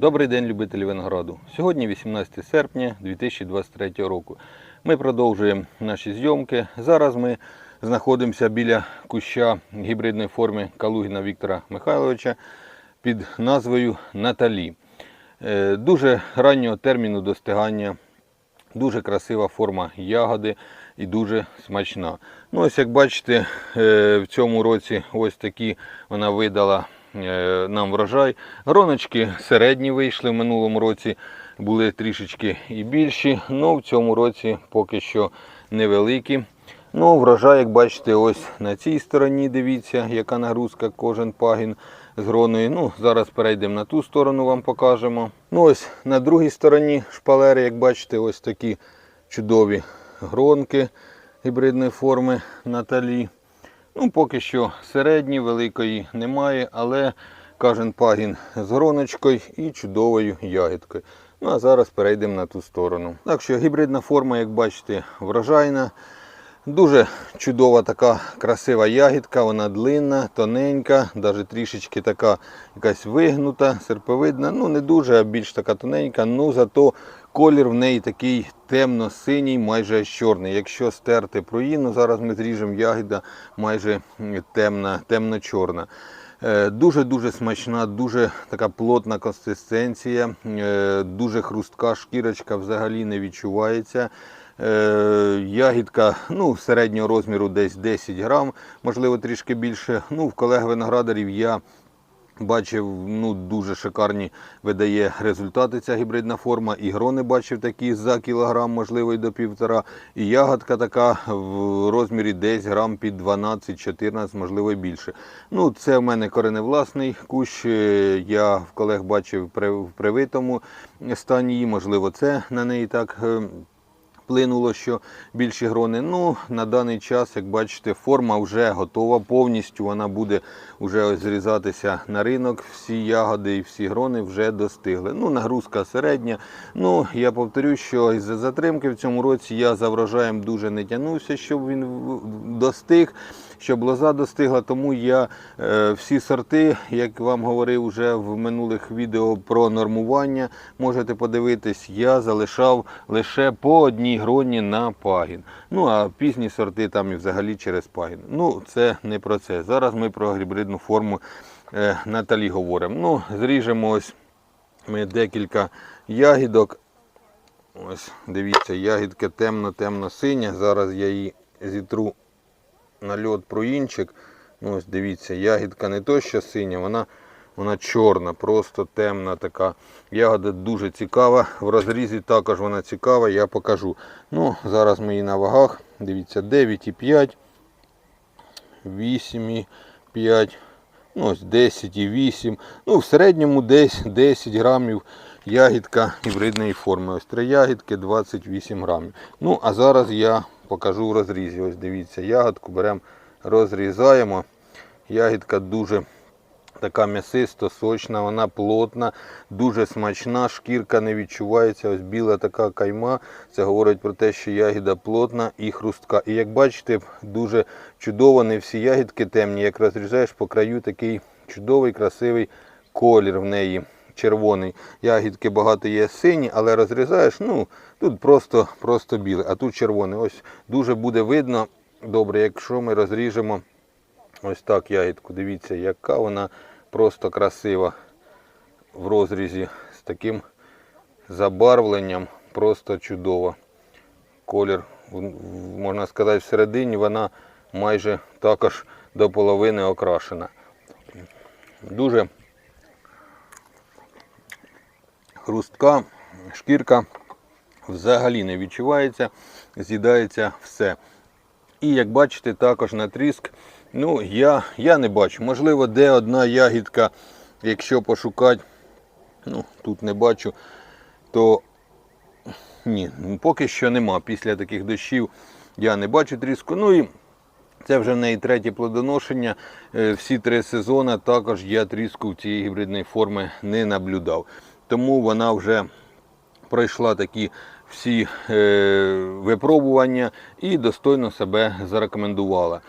Добрий день, любителі винограду. Сьогодні 18 серпня 2023 року. Ми продовжуємо наші зйомки. Зараз ми знаходимося біля куща гібридної форми Калугіна Віктора Михайловича під назвою Наталі. Е, Дуже раннього терміну достигання, дуже красива форма ягоди і дуже смачна. Ну, ось як бачите, е, в цьому році ось такі вона видала нам врожай. Гроночки середні вийшли в минулому році, були трішечки і більші, але в цьому році поки що невеликі. Ну, врожай, як бачите, ось на цій стороні, дивіться, яка нагрузка кожен пагін з гроною. Ну, зараз перейдемо на ту сторону, вам покажемо. Ну, ось на другій стороні шпалери, як бачите, ось такі чудові гронки гібридної форми Наталі. Ну, поки що середні, великої немає, але кожен пагін з гроночкою і чудовою ягідкою. Ну а зараз перейдемо на ту сторону. Так що гібридна форма, як бачите, врожайна. Дуже чудова така красива ягідка, вона длинна, тоненька, навіть трішечки така якась вигнута, серповидна. Ну не дуже, а більш така тоненька. Ну зато колір в неї такий темно-синій, майже чорний. Якщо стерти проїну, зараз ми зріжемо ягіда майже темно-чорна. Е, Дуже-дуже смачна, дуже така плотна консистенція, е, дуже хрустка шкірочка взагалі не відчувається. Е, Ягідка ну, середнього розміру десь 10 грам, можливо трішки більше. Ну, в колег виноградарів я бачив ну, дуже шикарні видає результати ця гібридна форма. І грони бачив такі за кілограм, можливо, і до півтора. І ягодка така в розмірі десь грам під 12-14, можливо, і більше. Ну, це в мене кореневласний кущ. е, Я в колег бачив при- в привитому стані, можливо, це на неї так. Вплинуло, що більші грони. Ну, на даний час, як бачите, форма вже готова повністю. Вона буде вже зрізатися на ринок. Всі ягоди і всі грони вже достигли. Ну, нагрузка середня. Ну, я повторю, що із-за затримки в цьому році я за врожаєм дуже не тянувся, щоб він достиг. Щоб лоза достигла, тому я е, всі сорти, як вам говорив вже в минулих відео про нормування, можете подивитись, я залишав лише по одній гроні на пагін. Ну а пізні сорти там і взагалі через пагін. Ну, це не про це. Зараз ми про гібридну форму е, Наталі говоримо. Ну, зріжемо ось ми декілька ягідок. Ось, дивіться, ягідка темно-темно-синя. Зараз я її зітру на льот проїнчик. Ну, ось дивіться, ягідка не то, що синя, вона, вона чорна, просто темна така. Ягода дуже цікава. В розрізі також вона цікава, я покажу. Ну, зараз ми її на вагах. Дивіться, 9,5, 8,5, ну, ось 10,8. Ну, в середньому десь 10 грамів ягідка гібридної форми. Ось три ягідки 28 грамів. Ну, а зараз я покажу в розрізі. Ось дивіться, ягодку беремо, розрізаємо. Ягідка дуже така м'ясисто, сочна, вона плотна, дуже смачна, шкірка не відчувається. Ось біла така кайма. Це говорить про те, що ягіда плотна і хрустка. І як бачите, дуже чудово, не всі ягідки темні. Як розрізаєш по краю такий чудовий, красивий колір в неї. Червоний. Ягідки багато є сині, але розрізаєш, ну, тут просто, просто біле, а тут червоний. Ось дуже буде видно добре, якщо ми розріжемо ось так ягідку. Дивіться, яка вона просто красива в розрізі з таким забарвленням. Просто чудово. Колір, можна сказати, всередині вона майже також до половини окрашена. Дуже хрустка, шкірка взагалі не відчувається, з'їдається все. І як бачите, також на тріск. Ну, я, я не бачу. Можливо, де одна ягідка, якщо пошукати, ну, тут не бачу, то ні, поки що нема. Після таких дощів я не бачу тріску. Ну і це вже в неї третє плодоношення. Е, Всі три сезони також я тріску в цієї гібридної форми не наблюдав. Тому вона вже пройшла такі всі е, випробування і достойно себе зарекомендувала.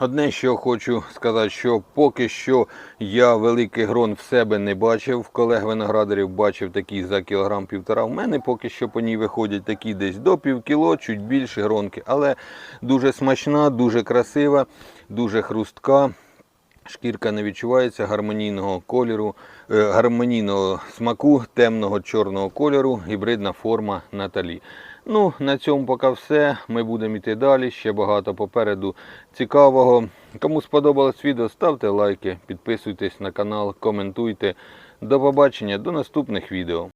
Одне, що хочу сказати, що поки що я великий грон в себе не бачив. Колег виноградарів бачив такі за кілограм півтора. У мене поки що по ній виходять такі десь до пів кіло, чуть більше гронки. Але дуже смачна, дуже красива, дуже хрустка. Шкірка не відчувається гармонійного кольору, е, гармонійного смаку, темного чорного кольору, гібридна форма Наталі. Ну, на цьому поки все. Ми будемо йти далі. Ще багато попереду цікавого. Кому сподобалось відео, ставте лайки, підписуйтесь на канал, коментуйте. До побачення, до наступних відео.